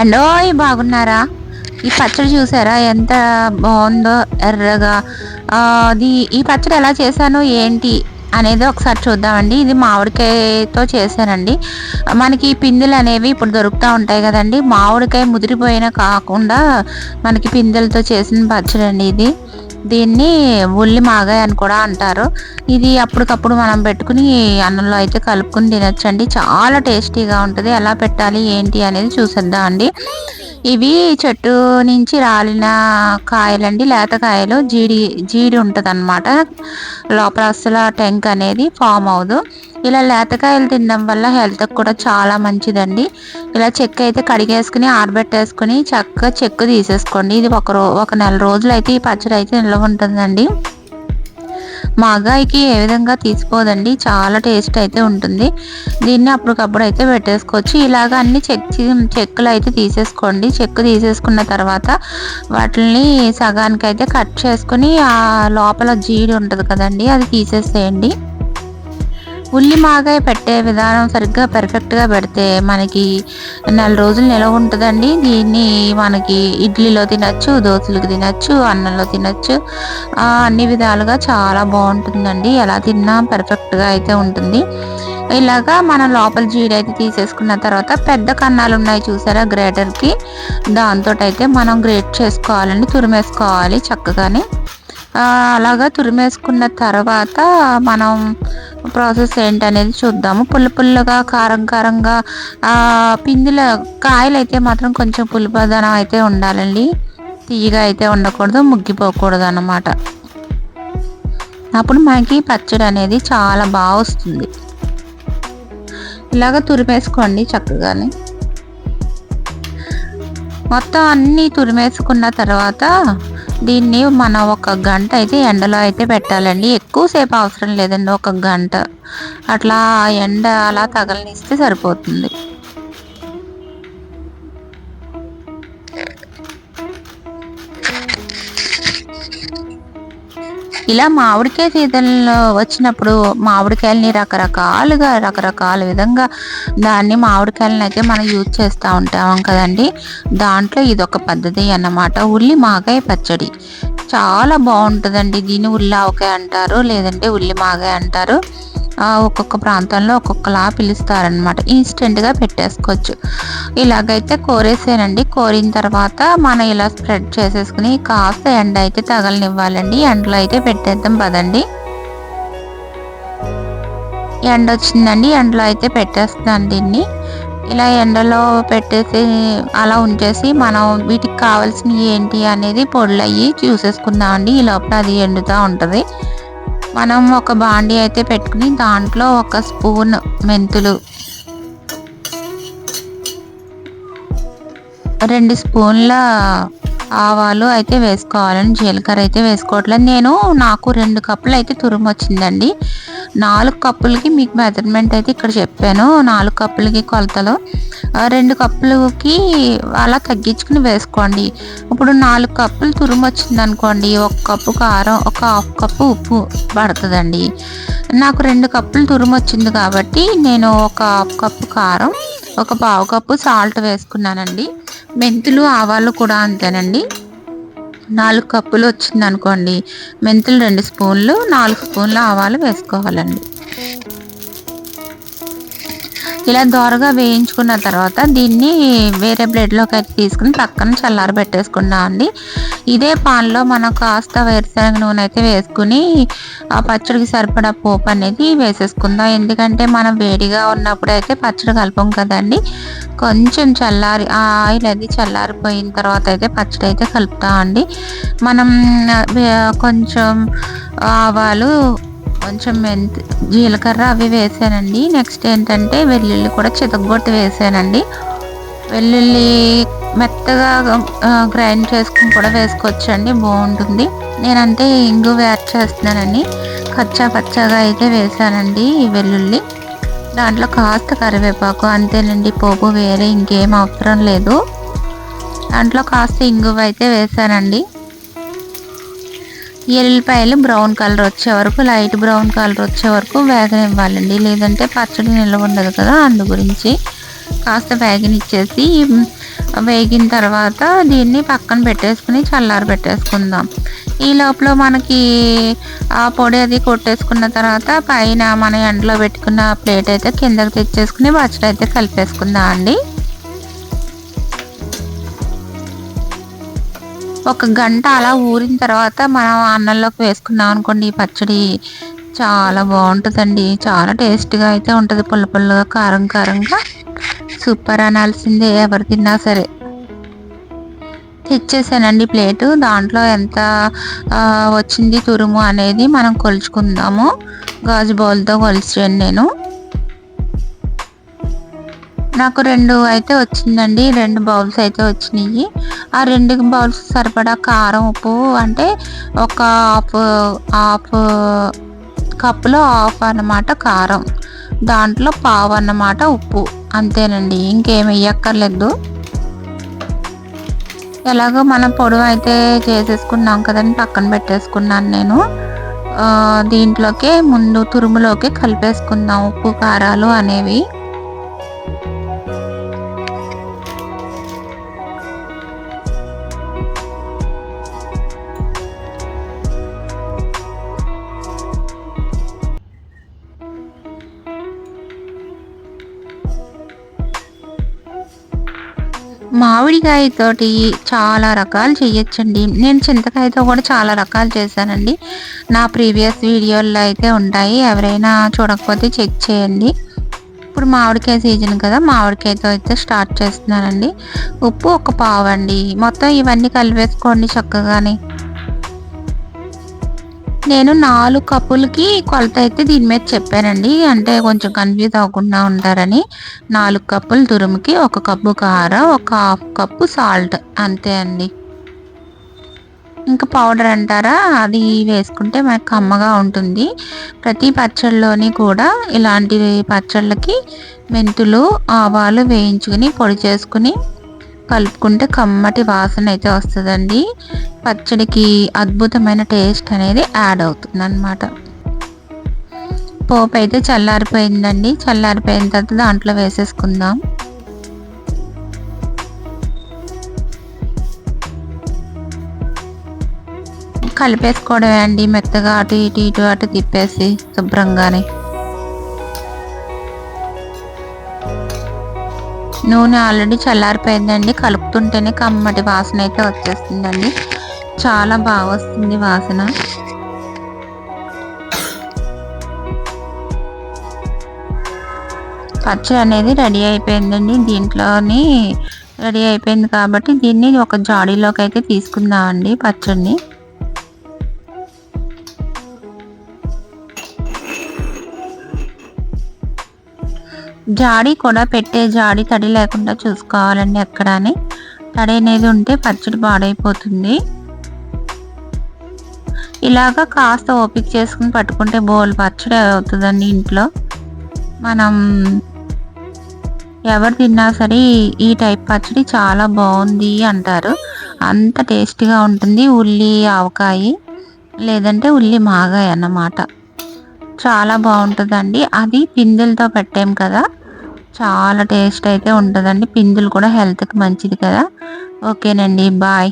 And ఓయ్ బాగున్నారా? ఈ పచ్చడి చూసారా? ఎంత బాగుందో ఎర్రగా. అది ఈ పచ్చడి ఎలా చేశాను ఏంటి అనేది ఒకసారి చూద్దామండి. ఇది మామిడికాయతో చేశానండి. మనకి పిందెలు అనేవి ఇప్పుడు దొరుకుతూ ఉంటాయి కదండి. మామిడికాయ ముదిరిపోయిన కాకుండా మనకి పిందెలతో చేసిన పచ్చడి అండి ఇది. దీన్ని ఉల్లి మాగాయ అని కూడా అంటారు. ఇది అప్పటికప్పుడు మనం పెట్టుకుని అన్నంలో అయితే కలుపుకుని తినొచ్చండి. చాలా టేస్టీగా ఉంటుంది. ఎలా పెట్టాలి ఏంటి అనేది చూసేద్దాం అండి. ఇవి చెట్టు నుంచి రాలిన కాయలండి. లేత కాయలు. జీడి జీడి ఉంటుంది అనమాట లోపల అసలు టెంక్ అనేది ఫామ్ అవ్వదు. ఇలా లేతకాయలు తినడం వల్ల హెల్త్కి కూడా చాలా మంచిదండి. ఇలా చెక్క అయితే కడిగేసుకుని ఆరబెట్టేసుకుని చక్కగా చెక్కు తీసేసుకోండి. ఇది ఒక రో ఒక నెల రోజులు అయితే ఈ పచ్చడి అయితే నిల్వ ఉంటుందండి మాగాయికి ఏ విధంగా తీసిపోదండి చాలా టేస్ట్ అయితే ఉంటుంది. దీన్ని అప్పటికప్పుడు అయితే పెట్టేసుకోవచ్చు. ఇలాగ అన్ని చెక్ చెక్కులు అయితే తీసేసుకోండి. చెక్కు తీసేసుకున్న తర్వాత వాటిని సగానికి అయితే కట్ చేసుకుని ఆ లోపల జీడి ఉంటుంది కదండి అది తీసేసేయండి. ఉల్లి మాగాయ పెట్టే విధానం సరిగ్గా పర్ఫెక్ట్గా పెడితే మనకి నెల రోజులు నిలవ ఉంటుందండి. దీన్ని మనకి ఇడ్లీలో తినచ్చు దోశలకు తినచ్చు అన్నంలో తినచ్చు. అన్ని విధాలుగా చాలా బాగుంటుందండి. ఎలా తిన్నా పర్ఫెక్ట్గా అయితే ఉంటుంది. ఇలాగా మనం లోపల జీడి అయితే తీసేసుకున్న తర్వాత పెద్ద కన్నాలు ఉన్నాయి చూసారా గ్రేటర్కి దాంతో అయితే మనం గ్రేట్ చేసుకోవాలండి తురిమేసుకోవాలి చక్కగానే. అలాగా తురిమేసుకున్న తర్వాత మనం ప్రాసెస్ ఏంటనేది చూద్దాము. పుల్ల పుల్లగా కారం కారంగా పిందుల కాయలు అయితే మాత్రం కొంచెం పులిపదనం అయితే ఉండాలండి. తీయగా అయితే ఉండకూడదు ముగ్గిపోకూడదు అన్నమాట అప్పుడు మనకి పచ్చడి అనేది చాలా బాగా వస్తుంది. ఇలాగ తురిమేసుకోండి చక్కగానే. మొత్తం అన్నీ తురిమేసుకున్న తర్వాత దీన్ని మనం ఒక గంట అయితే ఎండలో అయితే పెట్టాలండి. ఎక్కువసేపు అవసరం లేదండి ఒక గంట. అట్లా ఎండ అలా తగలనిస్తే సరిపోతుంది. ఇలా మామిడికాయ సీజన్లో వచ్చినప్పుడు మామిడికాయలని రకరకాలుగా రకరకాల విధంగా దాన్ని మామిడికాయలని అయితే మనం యూజ్ చేస్తూ ఉంటాం కదండి. దాంట్లో ఇది ఒక పద్ధతి అన్నమాట. ఉల్లి మాగాయ పచ్చడి. చాలా బాగుంటుందండి. దీన్ని ఉల్లావకాయ అంటారు లేదంటే ఉల్లిమాగాయ అంటారు. ఆ, ఒక్కొక్క ప్రాంతంలో ఒక్కొక్కలా పిలుస్తారనమాట ఇన్స్టెంట్గా పెట్టేసుకోవచ్చు. ఇలాగైతే కోరేసానండి. కోరిన తర్వాత మనం ఇలా స్ప్రెడ్ చేసేసుకుని కాస్త ఎండ అయితే తగలనివ్వాలండి. ఎండలో అయితే పెట్టేద్దాం పదండి. ఎండ వచ్చిందండి ఎండలో అయితే పెట్టేస్తున్నాను దీన్ని. ఇలా ఎండలో పెట్టేసి అలా ఉంచేసి మనం వీటికి కావాల్సిన ఏంటి అనేది పొడులయ్యి చూసేసుకుందామండి. ఈ లోపల అది ఎండుతూ ఉంటుంది. మనం ఒక బాండి అయితే పెట్టుకుని దాంట్లో ఒక స్పూన్ మెంతులు రెండు స్పూన్ల ఆవాలు అయితే వేసుకోవాలని జీలకర్ర అయితే వేసుకోవట్లేదు నేను నాకు రెండు కప్పులు అయితే తురుము వచ్చిందండి. నాలుగు కప్పులకి మీకు మెజర్మెంట్ అయితే ఇక్కడ చెప్పాను. నాలుగు కప్పులకి కొలతలు. రెండు కప్పులకి అలా తగ్గించుకుని వేసుకోండి. ఇప్పుడు నాలుగు కప్పులు తురుము వచ్చింది అనుకోండి ఒక కప్పు కారం ఒక హాఫ్ కప్పు ఉప్పు పడుతుందండి. నాకు రెండు కప్పులు తురుము వచ్చింది కాబట్టి నేను ఒక హాఫ్ కప్పు కారం ఒక పావు కప్పు సాల్ట్ వేసుకున్నానండి. మెంతులు ఆవాలు కూడా అంతేనండి. నాలుగు కప్పులు వచ్చింది అనుకోండి మెంతులు రెండు స్పూన్లు నాలుగు స్పూన్ల ఆవాలు వేసుకోవాలండి. ఇలా దోరగా వేయించుకున్న తర్వాత దీన్ని వేరే ప్లేట్లోకి అయితే తీసుకుని పక్కన చల్లారి పెట్టేసుకున్నాం అండి ఇదే పాన్లో మనం కాస్త వేరుశనగ నూనె అయితే వేసుకుని ఆ పచ్చడికి సరిపడా పోపు అనేది వేసేసుకుందాం. ఎందుకంటే మనం వేడిగా ఉన్నప్పుడు అయితే పచ్చడి కలపం కదండి. కొంచెం చల్లారి ఆ ఆయిల్ అది చల్లారిపోయిన తర్వాత అయితే పచ్చడి అయితే కలుపుతామండి మనం కొంచెం ఆవాలు కొంచెం మెంతి జీలకర్ర అవి వేసానండి. నెక్స్ట్ ఏంటంటే వెల్లుల్లి కూడా చితగొట్టి వేసానండి. వెల్లుల్లి మెత్తగా గ్రైండ్ చేసుకుని కూడా వేసుకోవచ్చండి. బాగుంటుంది. నేనంటే ఇంగు యాడ్ చేస్తున్నానండి. కచ్చా పచ్చగా అయితే వేసానండి ఈ వెల్లుల్లి. దాంట్లో కాస్త కరివేపాకు అంతేనండి. పోపు వేరే ఇంకేం అవసరం లేదు. దాంట్లో కాస్త ఇంగువ అయితే వేసానండి ఎల్లిపాయలు బ్రౌన్ కలర్ వచ్చే వరకు లైట్ బ్రౌన్ కలర్ వచ్చే వరకు వేగనివ్వాలండి. లేదంటే పచ్చడి నిల్వ ఉండదు కదా అందు గురించి. కాస్త వేగనిచ్చేసి వేగిన తర్వాత దీన్ని పక్కన పెట్టేసుకుని చల్లారి పెట్టేసుకుందాం. ఈ లోపల మనకి ఆ పొడి అది కొట్టేసుకున్న తర్వాత పైన మన ఎండలో పెట్టుకున్న ప్లేట్ అయితే కిందకి తెచ్చేసుకుని పచ్చడి అయితే కలిపేసుకుందాం అండి. ఒక గంట అలా ఊరిన తర్వాత మనం అన్నంలోకి వేసుకున్నాం అనుకోండి ఈ పచ్చడి చాలా బాగుంటుందండి. చాలా టేస్ట్గా అయితే ఉంటుంది. పుల్ల పుల్లగా కారం కారంగా. సూపర్ అనాల్సిందే ఎవరు తిన్నా సరే. తెచ్చేసానండి ప్లేటు. దాంట్లో ఎంత వచ్చింది తురుము అనేది మనం కొలుచుకుందాము. గాజు బౌల్తో కొలిచాను నేను. నాకు రెండు అయితే వచ్చిందండి రెండు బౌల్స్ అయితే వచ్చినాయి. ఆ రెండు బౌల్స్ సరిపడా కారం ఉప్పు అంటే ఒక హాఫ్ హాఫ్ కప్పులో హాఫ్ అన్నమాట కారం. దాంట్లో పావు అన్నమాట ఉప్పు. అంతేనండి ఇంకేం వేయక్కర్లేదు ఎలాగో మనం పొడవు అయితే చేసేసుకున్నాం కదండి పక్కన పెట్టేసుకున్నాను నేను. దీంట్లోకే ముందు తురుములోకి కలిపేసుకుందాం ఉప్పు కారాలు అనేవి. మామిడికాయతోటి చాలా రకాలు చేయొచ్చండి నేను చింతకాయతో కూడా చాలా రకాలు చేశానండి. నా ప్రీవియస్ వీడియోల్లో అయితే ఉంటాయి. ఎవరైనా చూడకపోతే చెక్ చేయండి. ఇప్పుడు మామిడికాయ సీజన్ కదా మామిడికాయతో అయితే స్టార్ట్ చేస్తున్నానండి. ఉప్పు ఒక పావు అండి మొత్తం ఇవన్నీ కలిపేసుకోండి చక్కగానే. నేను నాలుగు కప్పులకి కొలత అయితే దీని మీద చెప్పానండి. అంటే కొంచెం కన్ఫ్యూజ్ అవ్వకుండా ఉంటారని. నాలుగు కప్పులు తురుముకి ఒక కప్పు కారం ఒక హాఫ్ కప్పు సాల్ట్ అంతే అండి. ఇంకా పౌడర్ అంటారా? అది వేసుకుంటే మనకు కమ్మగా ఉంటుంది. ప్రతి పచ్చళ్ళలోని కూడా ఇలాంటి పచ్చళ్ళకి మెంతులు ఆవాలు వేయించుకుని పొడి చేసుకుని కలుపుకుంటే కమ్మటి వాసన అయితే వస్తుందండి. పచ్చడికి అద్భుతమైన టేస్ట్ అనేది యాడ్ అవుతుంది అనమాట పోపు అయితే చల్లారిపోయిందండి. చల్లారిపోయిన తర్వాత దాంట్లో వేసేసుకుందాం. కలిపేసుకోవడమే అండి. మెత్తగా అటు ఇటు ఇటు అటు తిప్పేసి శుభ్రంగానే. నూనె ఆల్రెడీ చల్లారిపోయిందండి. కలుపుతుంటేనే కమ్మటి వాసన అయితే వచ్చేస్తుందండి. చాలా బాగా వస్తుంది వాసన. పచ్చడి అనేది రెడీ అయిపోయిందండి. దీంట్లోని రెడీ అయిపోయింది కాబట్టి దీన్ని ఒక జాడీలోకి అయితే తీసుకుందామండి పచ్చడిని. జాడీ కూడా పెట్టే జాడీ తడి లేకుండా చూసుకోవాలండి ఎక్కడని. తడి అనేది ఉంటే పచ్చడి పాడైపోతుంది. ఇలాగ కాస్త ఓపిక చేసుకుని పట్టుకుంటే బోల్ పచ్చడి అవుతుందండి ఇంట్లో. మనం ఎవరు తిన్నా సరే ఈ టైప్ పచ్చడి చాలా బాగుంది అంటారు. అంత టేస్టీగా ఉంటుంది. ఉల్లి ఆవకాయ లేదంటే ఉల్లి మాగాయ అన్నమాట చాలా బాగుంటుందండి. అది పిందెలతో పెట్టాం కదా. చాలా టేస్ట్ అయితే ఉంటుందండి. పిందులు కూడా హెల్త్కి మంచిది కదా. ఓకేనండి బాయ్.